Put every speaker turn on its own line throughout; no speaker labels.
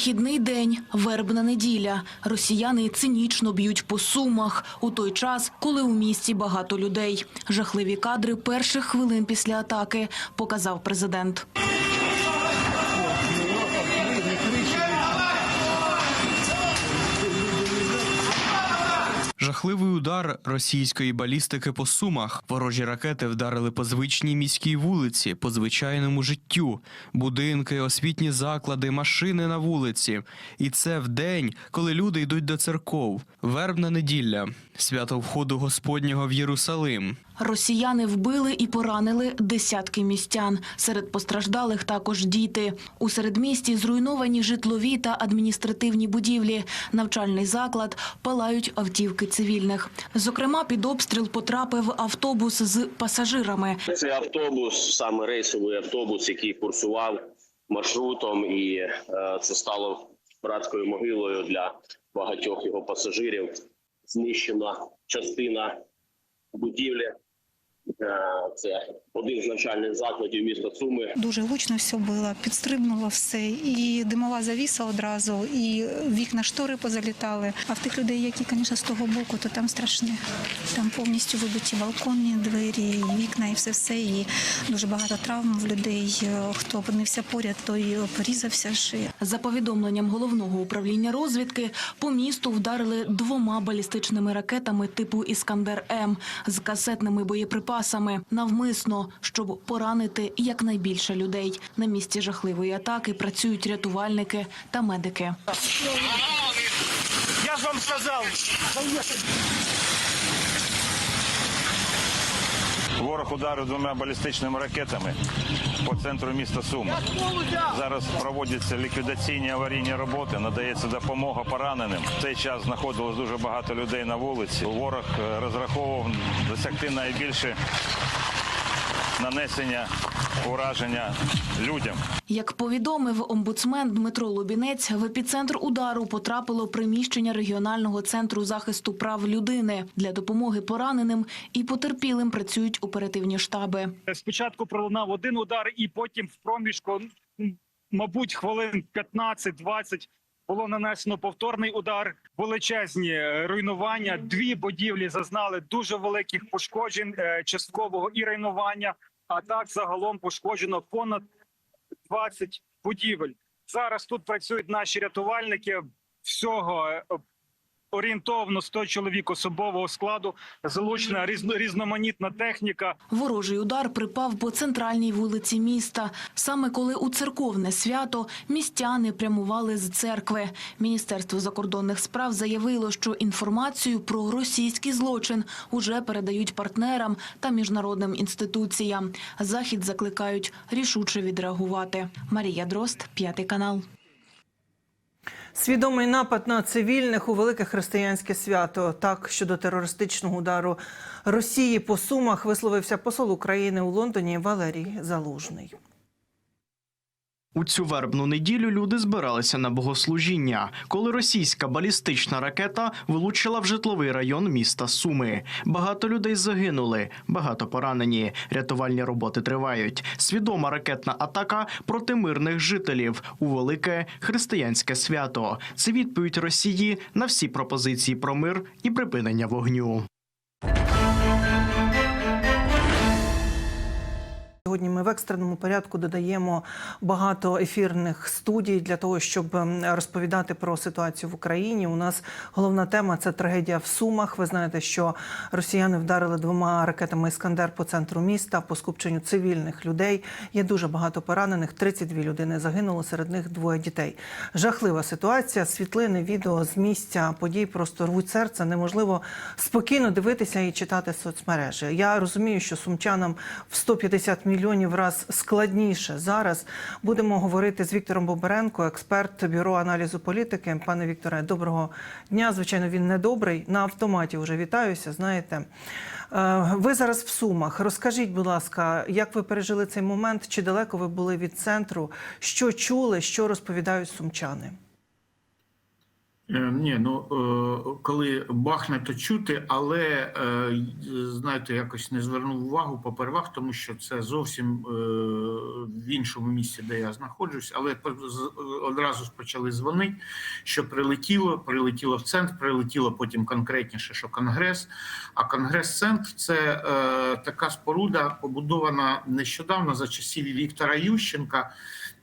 Вихідний день, вербна неділя. Росіяни цинічно б'ють по сумах у той час, коли у місті багато людей. Жахливі кадри перших хвилин після атаки показав президент.
Жахливий удар російської балістики по сумах. Ворожі ракети вдарили по звичній міській вулиці, по звичайному життю, будинки, освітні заклади, машини на вулиці. І це в день, коли люди йдуть до церков. Вербна неділя, свято входу Господнього в Єрусалим.
Росіяни вбили і поранили десятки містян. Серед постраждалих також діти. У середмісті зруйновані житлові та адміністративні будівлі. Навчальний заклад палають автівки цивільних. Зокрема, під обстріл потрапив автобус з пасажирами.
Це автобус, саме рейсовий автобус, який курсував маршрутом, і е, це стало братською могилою для багатьох його пасажирів. Знищена частина будівлі. Е, Це один з навчальних закладів міста Суми.
Дуже гучно все було, підстрибнуло все, і димова завіса одразу, і вікна штори позалітали. А в тих людей, які, звісно, з того боку, то там страшне. Там повністю вибиті балконні двері, і вікна, і все все. І дуже багато травм в людей. Хто опинився поряд, той порізався шия.
За повідомленням головного управління розвідки, по місту вдарили двома балістичними ракетами типу Іскандер М з касетними боєприпасами навмисно, щоб поранити якнайбільше людей. На місці жахливої атаки працюють рятувальники та медики.
Я ж вам сказав. Ворог ударив двома балістичними ракетами по центру міста Суми. Зараз проводяться ліквідаційні аварійні роботи, надається допомога пораненим. В цей час знаходилось дуже багато людей на вулиці. Ворог е, розраховував досягти найбільше нанесення ураження людям.
Як повідомив омбудсмен Дмитро Лубінець, в епіцентр удару потрапило приміщення регіонального центру захисту прав людини. Для допомоги пораненим і потерпілим працюють оперативні штаби.
спочатку пролунав один удар, і потім в проміжку, мабуть, хвилин 15-20 було нанесено повторний удар. Величезні е, руйнування. Дві будівлі зазнали дуже великих пошкоджень, е, часткового і руйнування. А так загалом пошкоджено понад 20 будівель. Зараз тут працюють наші рятувальники. Всього е, орієнтовно 100 чоловік особового складу, залучена різно- різноманітна техніка.
Ворожий удар припав по центральній вулиці міста. Саме коли у церковне свято містяни прямували з церкви. Міністерство закордонних справ заявило, що інформацію про російський злочин уже передають партнерам та міжнародним інституціям. Захід закликають рішуче відреагувати. Марія Дрозд, п'ятий канал.
Свідомий напад на цивільних у велике християнське свято. Так щодо терористичного удару Росії по сумах висловився посол України у Лондоні Валерій Залужний.
У цю вербну неділю люди збиралися на богослужіння, коли російська балістична ракета влучила в житловий район міста Суми. Багато людей загинули, багато поранені. Рятувальні роботи тривають. Свідома ракетна атака проти мирних жителів у велике християнське свято. Це відповідь Росії на всі пропозиції про мир і припинення вогню.
Сьогодні ми в екстреному порядку додаємо багато ефірних студій для того, щоб ем, розповідати про ситуацію в Україні. У нас головна тема це трагедія в Сумах. Ви знаєте, що росіяни вдарили двома ракетами Іскандер по центру міста, по скупченню цивільних людей. Є дуже багато поранених. 32 людини загинуло, серед них двоє дітей. Жахлива ситуація. Світлини, відео з місця подій просто рвуть серце. Неможливо спокійно дивитися і читати соцмережі. Я розумію, що сумчанам в 150 мільйонів раз складніше зараз. Будемо говорити з Віктором Бобаренко, експерт бюро аналізу політики. Пане Вікторе, доброго дня. Звичайно, він не добрий. На автоматі вже вітаюся. Знаєте, Е, ви зараз в Сумах. Розкажіть, будь ласка, як ви пережили цей момент? Чи далеко ви були від центру? Що чули, що розповідають сумчани?
Е, Ні, ну е, коли бахне, то чути, але е, знаєте, якось не звернув увагу попервах, тому що це зовсім в іншому місці, де я знаходжусь. Але по- одразу ж почали дзвонити, що прилетіло, прилетіло в центр, прилетіло потім конкретніше, що конгрес. А конгрес-центр це така споруда, побудована нещодавно за часів Віктора Ющенка.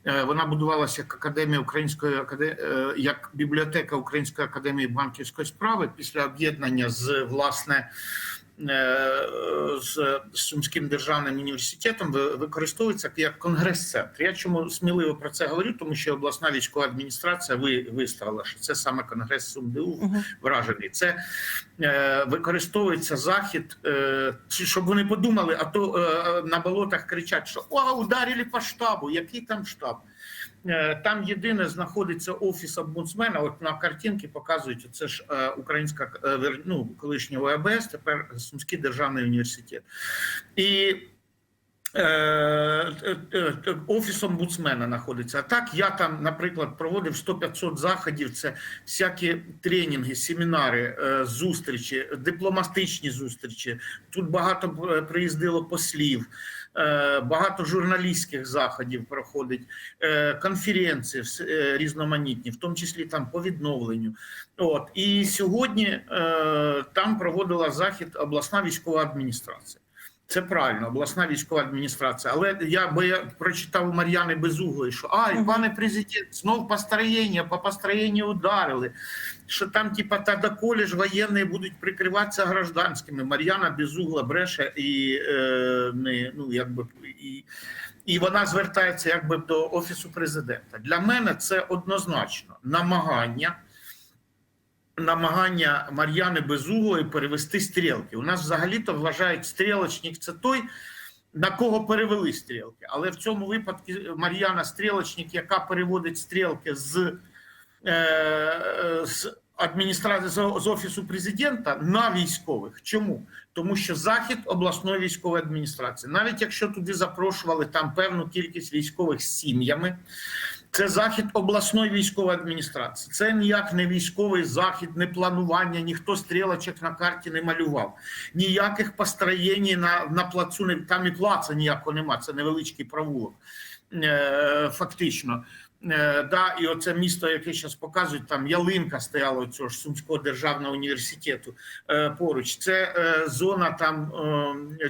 Е, Вона будувалася як академія української е, як бібліотека Української академії банківської справи після об'єднання з власне з Сумським державним університетом використовується як конгрес-центр. Я чому сміливо про це говорю, тому що обласна військова адміністрація ви виставила, що це саме конгрес СумДУ вражений. Це е, використовується захід, е, щоб вони подумали, а то е, на болотах кричать, що о, ударили по штабу. Який там штаб? Е, Там єдине знаходиться офіс омбудсмена. От на картинці показують це ж е, українська е, ну, колишнього АБС, тепер Сумський державний університет. І офіс омбудсмена знаходиться. А так я там, наприклад, проводив 100-500 заходів. Це всякі тренінги, семінари, е, зустрічі, дипломатичні зустрічі. Тут багато е, приїздило послів. е, Багато журналістських заходів проходить, е, конференції е, різноманітні, в тому числі там по відновленню. От і сьогодні е, там проводила захід обласна військова адміністрація. Це правильно, обласна військова адміністрація. Але я бо я прочитав у Мар'яни Безуглої, що ай, пане президент, знов построєння, по построєнню ударили. Що там, типа, та доколі ж воєнні будуть прикриватися гражданськими. Мар'яна Безугла бреше і е, не ну якби і. І вона звертається якби до офісу президента. Для мене це однозначно намагання намагання Мар'яни Безуглої перевести стрілки. У нас взагалі-то вважають стрілочник це той, на кого перевели стрілки. Але в цьому випадку Мар'яна стрілочник, яка переводить стрілки з, е, з адміністрації з офісу президента на військових. Чому? Тому що захід обласної військової адміністрації, навіть якщо туди запрошували там певну кількість військових з сім'ями. Це захід обласної військової адміністрації. Це ніяк не військовий захід, не планування, ніхто стрілочок на карті не малював. Ніяких построєнь на, на плацу там і плаца ніякого нема. Це невеличкий провулок. Е, фактично. Е, да, і оце місто, яке зараз показують, там ялинка стояла цього ж Сумського державного університету е, поруч. Це е, зона там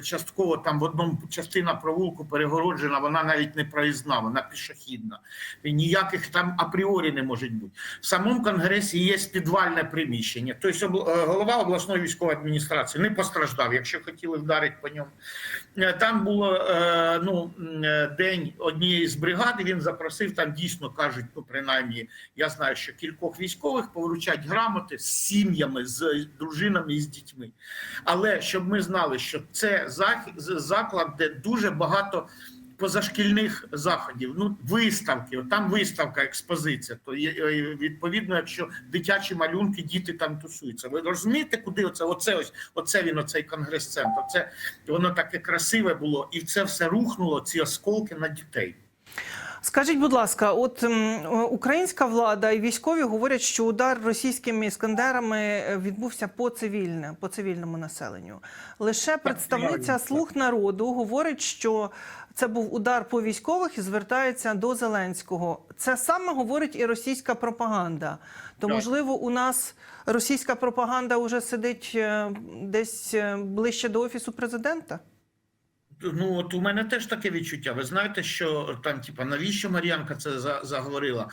частково там в одному частина провулку перегороджена, вона навіть не проїзна, вона пішохідна. І ніяких там апріорі не може бути. В самому конгресі є підвальне приміщення. Тобто обл- голова обласної військової адміністрації не постраждав, якщо хотіли вдарити по ньому. Там було ну, день однієї з бригад, він запросив там дійсно кажуть, ну принаймні, я знаю, що кількох військових повручать грамоти з сім'ями, з дружинами і з дітьми. Але щоб ми знали, що це заклад, де дуже багато позашкільних заходів, ну виставки, там виставка, експозиція. То е, відповідно, якщо дитячі малюнки, діти там тусуються. Ви розумієте, куди оце? Оце ось оце він, оцей конгрес-центр. Це воно таке красиве було, і це все рухнуло. Ці осколки на дітей.
Скажіть, будь ласка, от українська влада і військові говорять, що удар російськими іскандерами е, відбувся по цивільне, по цивільному населенню. Лише представниця слуг народу говорить, що це був удар по військових і звертається до Зеленського. Це саме говорить і російська пропаганда. То можливо, у нас російська пропаганда вже сидить е, десь е, ближче до офісу президента?
Ну от у мене теж таке відчуття. Ви знаєте, що там, типа, навіщо Мар'янка це за, заговорила?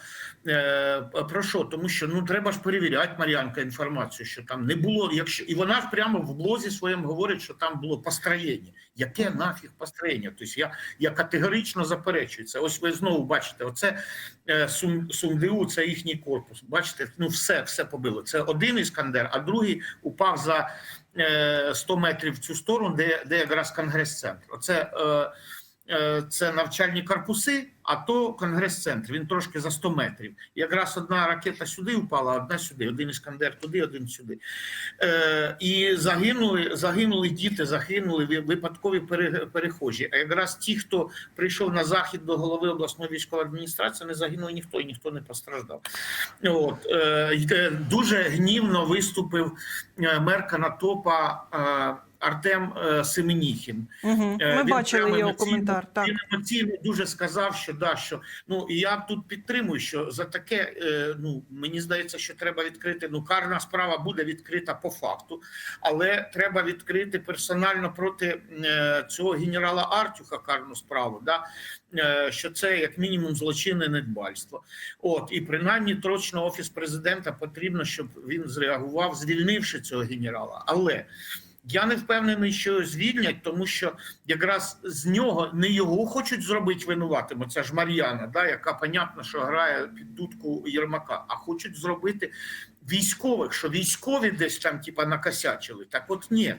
Е, про що? Тому що ну треба ж перевіряти Мар'янка інформацію, що там не було. Якщо і вона ж прямо в блозі своєму говорить, що там було построєння. Яке нафіг построєння? Тобто я, я категорично заперечую це. Ось ви знову бачите, оце е, Сум, СумДУ, це їхній корпус. Бачите, ну все, все побило. Це один іскандер, а другий упав за. Е, 100 метрів в цю сторону, де, де якраз конгрес-центр. Оце е, е, це навчальні корпуси, а то конгрес-центр. Він трошки за 100 метрів. Якраз одна ракета сюди впала, одна сюди. Один іскандер туди, один сюди. Е, і загинули, загинули діти, загинули випадкові перехожі. А якраз ті, хто прийшов на захід до голови обласної військової адміністрації, не загинув ніхто і ніхто не постраждав. От е, е, дуже гнівно виступив е, мер Канатопа е, Артем е, Семеніхін.
Угу. Ми
він
бачили його
емоційно-
коментар. Так.
Він емоційно дуже сказав, що да, що ну і я тут підтримую, що за таке е, ну мені здається, що треба відкрити. Ну, карна справа буде відкрита по факту, але треба відкрити персонально проти цього генерала Артюха карну справу. Да? Що це як мінімум злочинне недбальство. От і принаймні точно офіс президента потрібно, щоб він зреагував, звільнивши цього генерала. Але я не впевнений, що звільнять, тому що якраз з нього не його хочуть зробити винуватим. Оця ж Мар'яна, да, яка понятно, що грає під дудку Єрмака, а хочуть зробити військових, що військові десь там типа накосячили. Так от ні.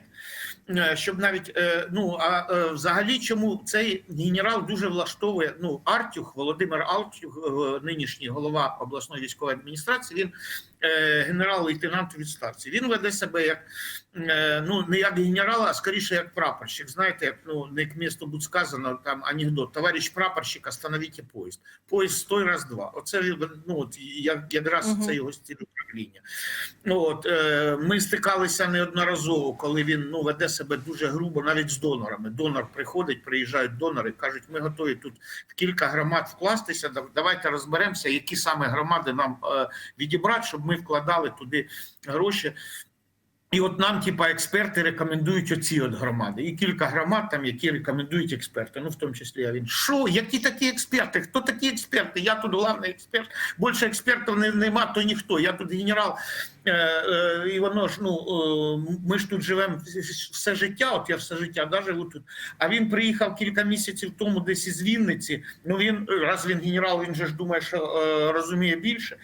Е, Щоб навіть е, ну а е, взагалі, чому цей генерал дуже влаштовує ну Артюх, Володимир Артюх, нинішній голова обласної військової адміністрації, він генерал-лейтенант відставці. Він веде себе як ну не як генерал, а скоріше як прапорщик. Знаєте, як ну не к місту будь сказано там анекдот. Товариш прапорщик, остановіть поїзд. Поїзд стой раз два. Оце ну от як якраз
Мгм.
це його стиль управління. Ну, От е, ми стикалися неодноразово, коли він ну веде себе дуже грубо, навіть з донорами. Донор приходить, приїжджають донори, кажуть, ми готові тут кілька громад вкластися. да- Давайте розберемося, які саме громади нам е, відібрати, щоб ми вкладали туди гроші. І от нам, типа, експерти рекомендують оці от громади. І кілька громад там, які рекомендують експерти. Ну, в тому числі я він. Що? Які такі експерти? Хто такі експерти? Я тут головний експерт. Більше експертів не, нема, то ніхто. Я тут генерал. Е, е, і воно ж, ну, е, ми ж тут живемо все життя, от я все життя да, живу тут. А він приїхав кілька місяців тому десь із Вінниці. Ну, він, раз він генерал, він же ж думає, що е, розуміє більше.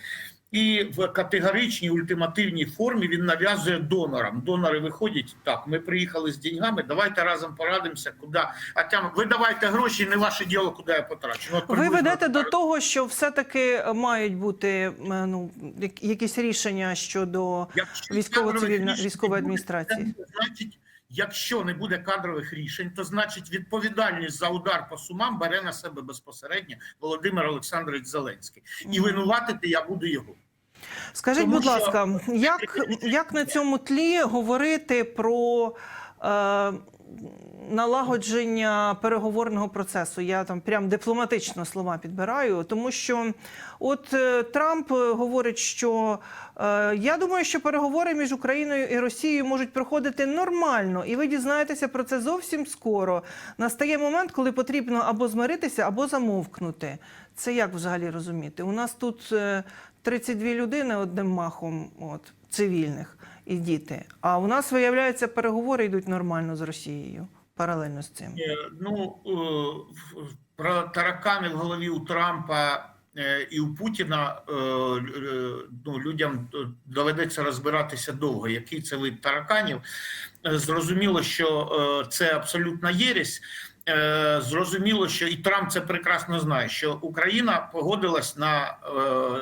І в категоричній ультимативній формі він нав'язує донорам. Донори виходять так. Ми приїхали з деньгами. Давайте разом порадимося, куди. А там ви давайте гроші, не ваше діло, куди я потрачу. Ну, от
Ви ведете до того, що все-таки мають бути ну, якісь рішення щодо
рішень
військової адміністрації.
Значить, якщо не буде кадрових рішень, то значить відповідальність за удар по сумам бере на себе безпосередньо Володимир Олександрович Зеленський. І винуватити я буду його.
Скажіть,
Тому
будь
що-
ласка, як, як на цьому тлі говорити про е, налагодження переговорного процесу? Я там прям дипломатично слова підбираю, тому що от е, Трамп говорить, що е, я думаю, що переговори між Україною і Росією можуть проходити нормально, і ви дізнаєтеся про це зовсім скоро. Настає момент, коли потрібно або змиритися, або замовкнути. Це як взагалі розуміти? У нас тут е, 32 людини одним махом, от цивільних і діти. А у нас виявляється, переговори йдуть нормально з Росією паралельно з цим.
Е, Ну е, про таракани в голові у Трампа е, і у Путіна е, е, ну, людям е, доведеться розбиратися довго. Який це вид тараканів? Е, Зрозуміло, що е, це абсолютна єресь. Е, Зрозуміло, що і Трамп це прекрасно знає, що Україна погодилась на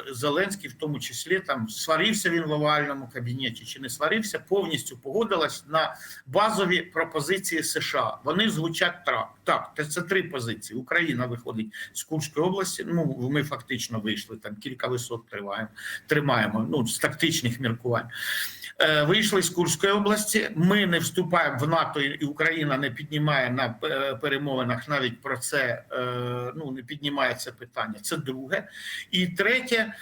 е, Зеленський, в тому числі там сварився він в овальному кабінеті чи не сварився, повністю погодилась на базові пропозиції США. Вони звучать так. Так, це- три позиції. Україна виходить з Курської області. Ну ми фактично вийшли там кілька висот триваємо, тримаємо. Ну з тактичних міркувань. Е, Вийшли з Курської області. Ми не вступаємо в НАТО, і Україна не піднімає на е, перемовинах навіть про це. е, Ну не піднімає це питання. Це друге. І третє,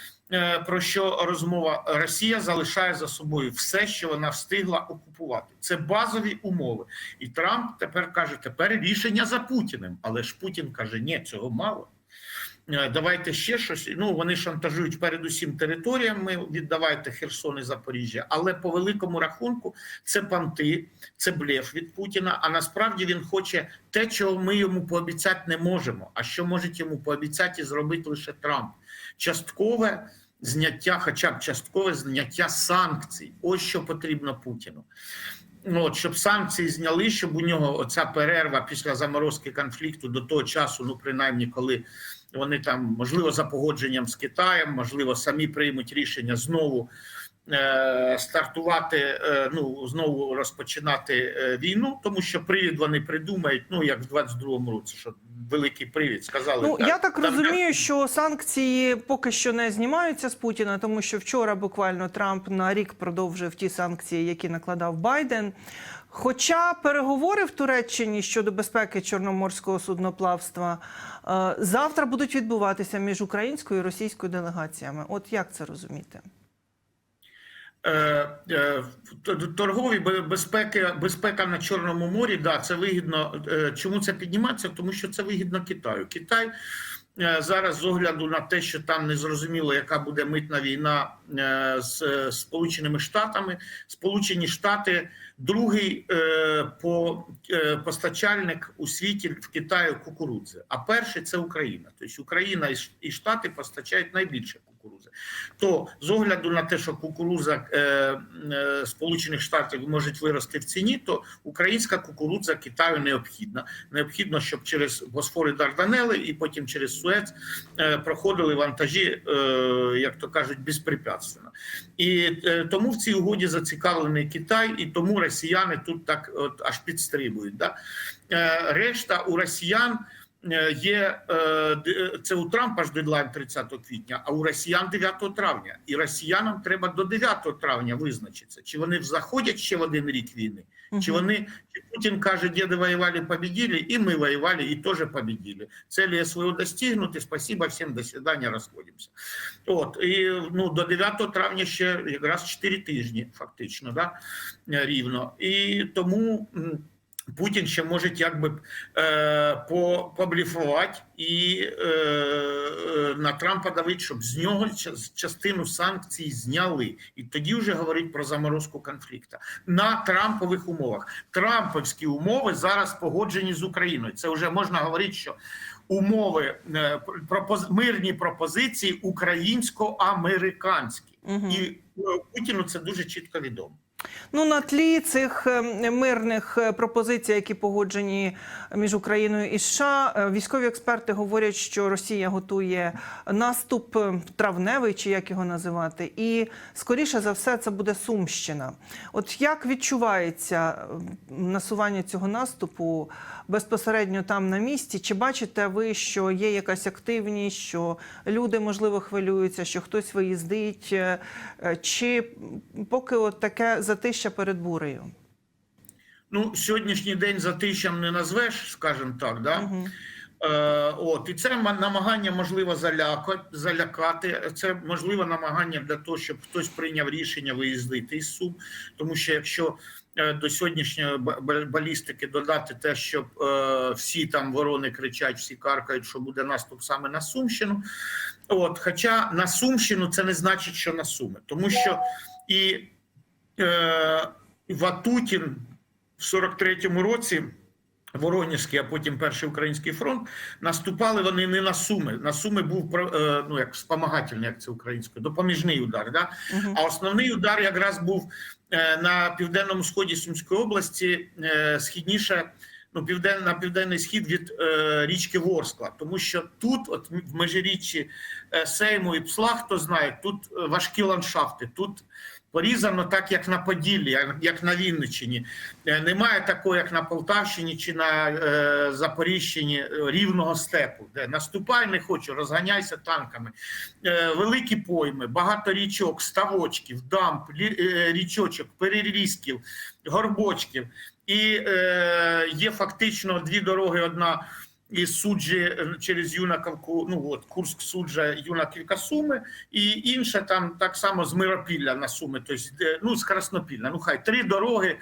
про що розмова Росія залишає за собою все, що вона встигла окупувати. Це базові умови. І Трамп тепер каже: тепер рішення за Путіним. Але ж Путін каже: ні, цього мало. Е, Давайте ще щось. Ну вони шантажують передусім територіями. Віддавайте Херсон і Запоріжжя. Але по великому рахунку це панти, це блеф від Путіна. А насправді він хоче те, чого ми йому пообіцяти не можемо. А що може йому пообіцяти і зробити лише Трамп? Часткове зняття, хоча б часткове зняття санкцій. Ось що потрібно Путіну. Ну, от, щоб санкції зняли, щоб у нього оця перерва після заморозки конфлікту до того часу, ну принаймні, коли вони там, можливо, за погодженням з Китаєм, можливо, самі приймуть рішення знову стартувати, е, ну знову розпочинати е, війну, тому що привід вони придумають, ну як в 22-му році, що великий привід сказали.
Ну я так
там-
розумію, що санкції поки що не знімаються з Путіна, тому що вчора буквально Трамп на рік продовжив ті санкції, які накладав Байден. Хоча переговори в Туреччині щодо безпеки чорноморського судноплавства е, завтра будуть відбуватися між українською і російською делегаціями. От як це розуміти?
Е, е, торгові безпеки, безпека на Чорному морі, да, це вигідно. Е, Чому це піднімається? Тому що це вигідно Китаю. Китай зараз з огляду на те, що там незрозуміло, яка буде митна війна з Сполученими Штатами. Сполучені Штати другий е, по е, постачальник у світі в Китаю кукурудзи, а перший це Україна. Тобто Україна і Штати постачають найбільше кукурудзи. То з огляду на те, що кукурудза е, е, Сполучених Штатів можуть вирости в ціні, то українська кукурудза Китаю необхідна. Необхідно, щоб через Босфори Дарданели і потім через Суец е, проходили вантажі, е, як то кажуть, безпрепятственно. І е, тому в цій угоді зацікавлений Китай, і тому росіяни тут так от аж підстрибують. Да? Е, решта у росіян. е, Є це у Трампа ж дедлайн 30 квітня, а у росіян 9 травня. І росіянам треба до 9 травня визначитися, чи вони заходять ще в один рік війни, чи вони чи Путін каже, діди воювали, побіділи, і ми воювали, і теж побіділи. Целі СВО достигнути. Спасибо всім, до свидання, розходимося. От і ну до 9 травня ще якраз 4 тижні, фактично, да рівно. І тому. Путін ще може якби е, по, побліфувати і е, е, на Трампа давить, щоб з нього частину санкцій зняли, і тоді вже говорить про заморозку конфлікту на Трампових умовах. Трамповські умови зараз погоджені з Україною. Це вже можна говорити, що умови е, пропоз, мирні пропозиції українсько-американські,
Мгм.
і е, Путіну це дуже чітко відомо.
Ну на тлі цих е, мирних е, пропозицій, які погоджені між Україною і США, е, військові експерти говорять, що Росія готує наступ травневий, чи як його називати, і скоріше за все це буде Сумщина. От як відчувається насування цього наступу безпосередньо там на місці? Чи бачите ви, що є якась активність, що люди можливо хвилюються, що хтось виїздить, чи поки от таке затища перед бурею?
Ну, сьогоднішній день затищем не назвеш, скажімо так, да?
Мгм.
Е, от, і це намагання можливо заляка, залякати. Це можливо намагання для того, щоб хтось прийняв рішення виїздити із Сум. Тому що якщо е, до сьогоднішньої ба- ба- балістики додати те, щоб е, всі там ворони кричать, всі каркають, що буде наступ саме на Сумщину. От, хоча на Сумщину це не значить, що на Суми, тому що і Ватутін в 43-му році. Воронежський, а потім перший український фронт наступали вони не на суми. На суми був е, ну як спомагательний, як це українською, допоміжний удар. Да?
Мгм.
А основний удар якраз був е, на південному сході Сумської області, е, східніше, ну півден, на південний схід від е, річки Ворскла. Тому що тут, от в межиріччі е, Сейму і Псла, хто знає, тут е, важкі ландшафти. Тут порізано так, як на Поділлі, як- на Вінниччині. Е, Немає такого, як на Полтавщині чи на е, Запоріжчині рівного степу, де наступай не хочу, розганяйся танками. Е, великі пойми, багато річок, ставочків, дамб, е, річочок, перерізків, горбочків. І е, є фактично дві дороги: одна із суджі е, через Юнаковку, ну от Курськ суджа Юнаківка Суми, і інша там так само з Миропілля на Суми, тобто, е, ну з Краснопілля. Ну хай три дороги.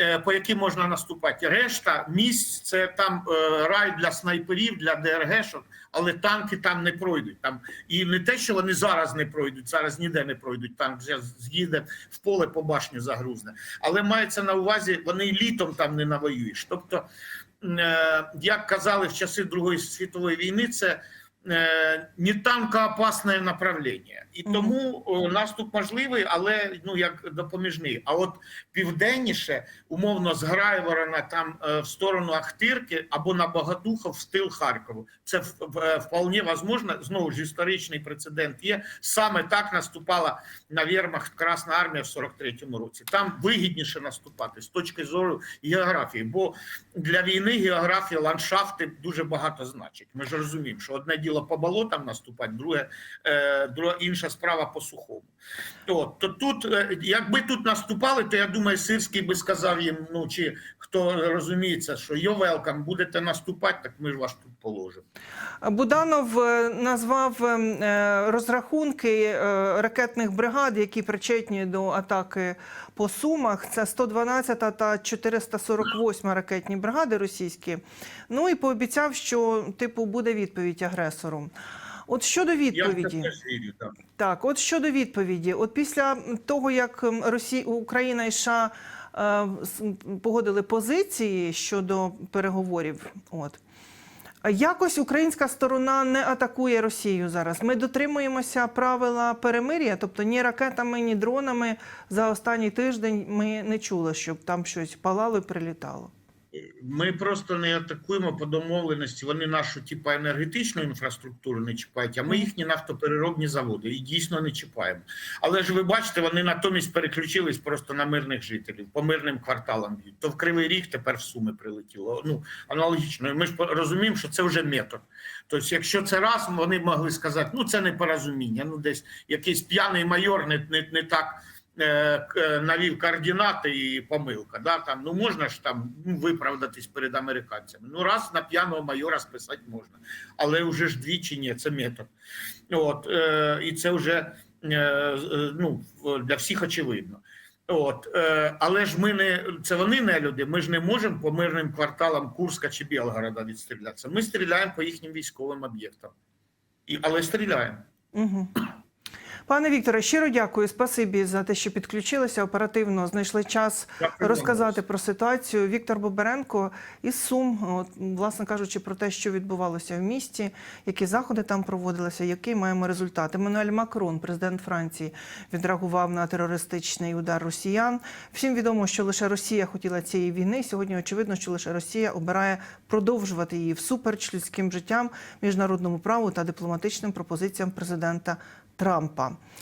е, По яким можна наступати, решта місць це там рай для снайперів, для ДРГшок, але танки там не пройдуть. Там і не те, що вони зараз не пройдуть, зараз ніде не пройдуть. Танк вже з'їде в поле по башню загрузне. Але мається на увазі, вони літом там не навоюєш. Тобто, як казали в часи Другої світової війни, це е, не танкоопасне направлення. І тому о, наступ можливий, але ну як допоміжний. А от південніше, умовно, з Грайворона там е, в сторону Ахтирки або на Богодухов в стил Харкову. Це в- в- е, вполне возможно. Знову ж історичний прецедент є. Саме так наступала на Вермахт Красна армія в 43-му році. Там вигідніше наступати з точки зору географії, бо для війни географія, ландшафти дуже багато значить. Ми ж розуміємо, що одне діло по болотам наступати, друге, е, друга інша справа по сухому. От, то тут, е, якби тут наступали, то я думаю, Сирський би сказав їм, ну чи хто розуміється, що йо велкам, будете наступати, так ми ж вас тут положимо.
Буданов е, назвав е, розрахунки ракетних бригад, які причетні до атаки по Сумах. Це 112 та 448 ракетні бригади російські. Ну і пообіцяв, що типу буде відповідь агресору. От щодо
Я
відповіді,
теж вірю. Так.
так, от щодо відповіді, от після того, як Росія, Україна і США е, погодили позиції щодо переговорів, от. Якось українська сторона не атакує Росію зараз. Ми дотримуємося правила перемир'я, тобто ні ракетами, ні дронами за останній тиждень ми не чули, щоб там щось палало і прилітало.
Ми просто не атакуємо по домовленості. Вони нашу типу, енергетичну інфраструктуру не чіпають, а ми їхні нафтопереробні заводи і дійсно не чіпаємо. Але ж ви бачите, вони натомість переключились просто на мирних жителів, по мирним кварталам. То в Кривий Ріг тепер в Суми прилетіло. Ну аналогічно. Ми ж розуміємо, що це вже метод. Тобто, якщо це раз, вони могли сказати, ну це не порозуміння, ну десь якийсь п'яний майор не, не, не так. Е, е, Навів координати і помилка. Да? Там, ну можна ж там ну, виправдатись перед американцями. Ну раз на п'яного майора списати можна, але вже ж двічі ні, це метод. От, е, і це вже е, е, ну, для всіх очевидно. От, е, але ж ми не це вони не люди. Ми ж не можемо по мирним кварталам Курська чи Білгорода відстрілятися. Ми стріляємо по їхнім військовим об'єктам. І, але стріляємо.
Угу. Пане Вікторе, щиро дякую. Спасибі за те, що підключилися. Оперативно знайшли час
Дякую
розказати
вам.
про ситуацію. Віктор Боберенко із Сум, от, власне кажучи, про те, що відбувалося в місті, які заходи там проводилися, який маємо результат. Еммануель Макрон, президент Франції, відреагував на терористичний удар росіян. Всім відомо, що лише Росія хотіла цієї війни. Сьогодні очевидно, що лише Росія обирає продовжувати її всупереч людським життям, міжнародному праву та дипломатичним пропозиціям президента Трампа.